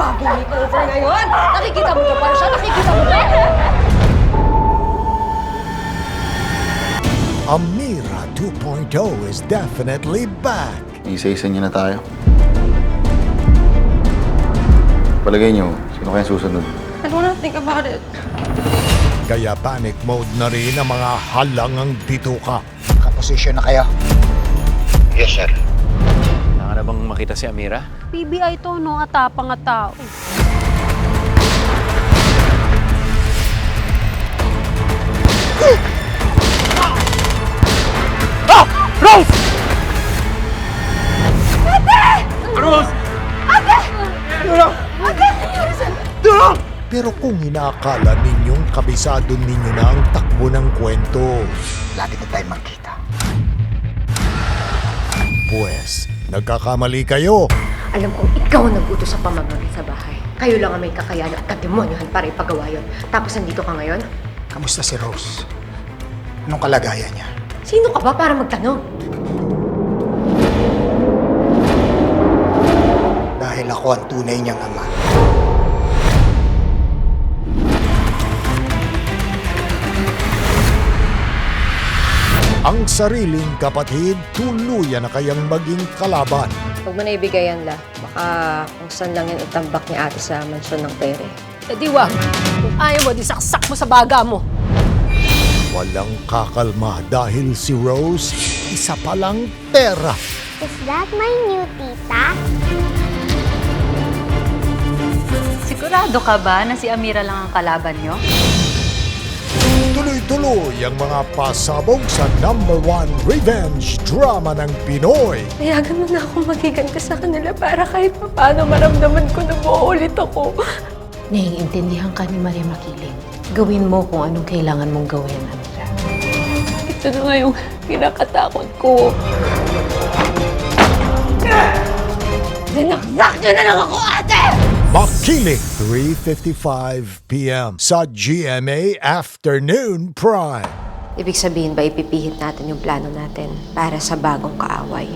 bagong makeover ngayon? Nakikita mo na para siya? Nakikita mo na? Amira 2.0 is definitely back. Isa-isa niyo na tayo. Palagay niyo, sino kaya susunod? I don't wanna think about it. Kaya panic mode na rin ang mga halangang bituka. Kaposisyon na kayo. Yes, sir. Na bang makita si Amira? PBI to, no? Atapang at tao. Pero kung inaakala ninyong kabisado ninyo na ang takbo ng kwento, Lagi na tayo magkita. pues, nagkakamali kayo. Alam kong ikaw ang nag-utos sa pamamagitan sa bahay. Kayo lang ang may kakayanan at kademonyohan para ipagawa yun. Tapos nandito ka ngayon? Kamusta si Rose? Anong kalagayan niya? Sino ka ba para magtanong? Dahil ako ang tunay niyang ama. Ang sariling kapatid tuluyan na kayang maging kalaban. Huwag mo na ibigay yan, La. Baka kung saan lang yan itambak ni ate sa mansyon ng pere. Eh di wag. Kung ayaw mo, di saksak mo sa baga mo. Walang kakalma dahil si Rose isa palang pera. Is that my new tita? Sigurado ka ba na si Amira lang ang kalaban nyo? Tuloy-tuloy ang mga pasabog sa number one revenge drama ng Pinoy. Payagan mo na akong magiganti sa kanila para kahit paano maramdaman ko na buo ulit ako. Naiintindihan ka ni Maria Makiling. Gawin mo kung anong kailangan mong gawin, Amira. Ito na nga yung kinakatakot ko. Dinakdak niyo na lang ako, ate! Makiling 3.55pm sa GMA Afternoon Prime. Ibig sabihin ba ipipihit natin yung plano natin para sa bagong kaaway?